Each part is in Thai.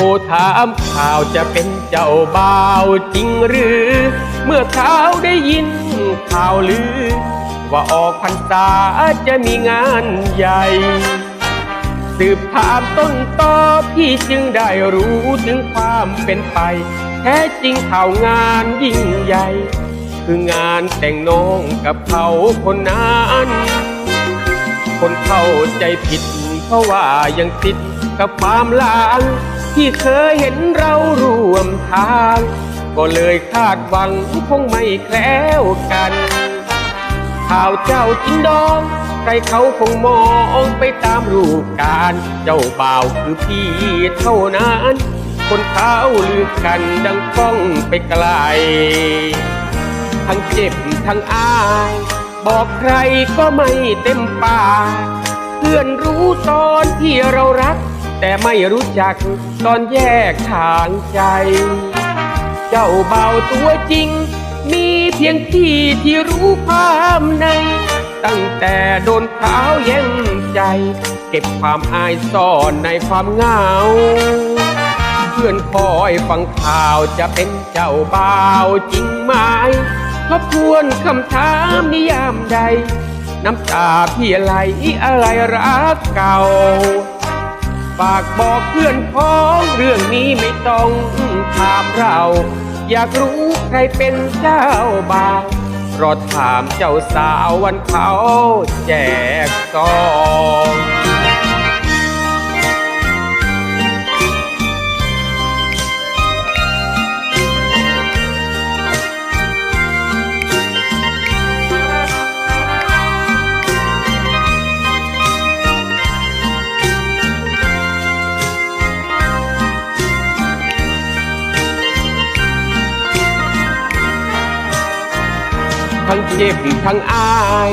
รถามข่าวจะเป็นเจ้าบ่าวจริงหรือ เมื่อเช้าได้ยินข่าวลือ ว่าออกพรรษาจะมีงานใหญ่ สืบถามต้นตอพี่จึงได้รู้ถึงความเป็นไป แท้จริงข่าวงานยิ่งใหญ่ คืองานแต่งน้องกับเขาคนนั้นคนเข้าใจผิดเพราะว่ายังติดกับความลาง ที่เคยเห็นเราร่วมทาง ก็เลยคาดหวังคงไม่แคล้วกัน ข่าวเจ้าจริงดองใครเขาคงมองไปตามรูปการ เจ้าบ่าวคือพี่เท่านั้น คนเขาลือกันดังก้องไปไกล ทั้งเจ็บทั้งอาย บอกใครก็ไม่เต็มปากเพื่อนรู้ตอนที่เรารัก แต่ไม่รู้จักตอนแยกทางใจ เจ้าเบาตัวจริง มีเพียงพี่ที่รู้ความใน ตั้งแต่โดนเท้าแย่งใจ เก็บความอายซ่อนในความเหงา เพื่อนคอยฟังข่าวจะเป็นเจ้าเบาจริงไหมทบทวนคำถามนิยามใด น้ำตาพี่ไหลอะไรรักเก่า ฝากบอกเพื่อนพ้องเรื่องนี้ไม่ต้องถามเรา อยากรู้ใครเป็นเจ้าบ่าวรอถามเจ้าสาววันเขาแจกซอง ทั้งเจ็บทั้งอาย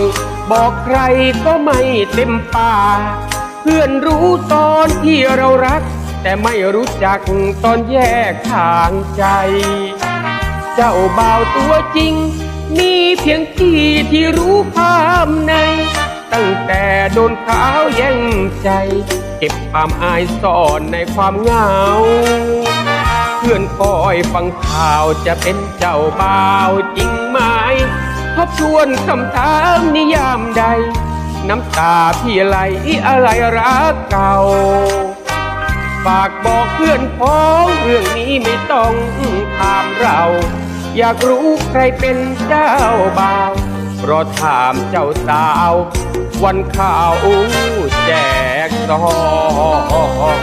บอกใครก็ไม่เต็มปากเพื่อนรู้ตอนที่เรารัก แต่ไม่รู้จักตอนแยกทางใจ เจ้าบ่าวตัวจริง มีเพียงพี่ที่รู้ความใน ตั้งแต่โดนขาแย่งใจ เก็บความอายซ่อนในความเหงาเพื่อนคอยฟังข่าวจะเป็นเจ้าบ่าวจริงไหม ทบทวนคำถามนิยามใด น้ำตาพี่ไหลอะไรรักเก่า ฝากบอกเพื่อนพ้องเรื่องนี้ไม่ต้องถามเรา อยากรู้ใครเป็นเจ้าบ่าวรอถามเจ้าสาว วันข่าวแจกซอง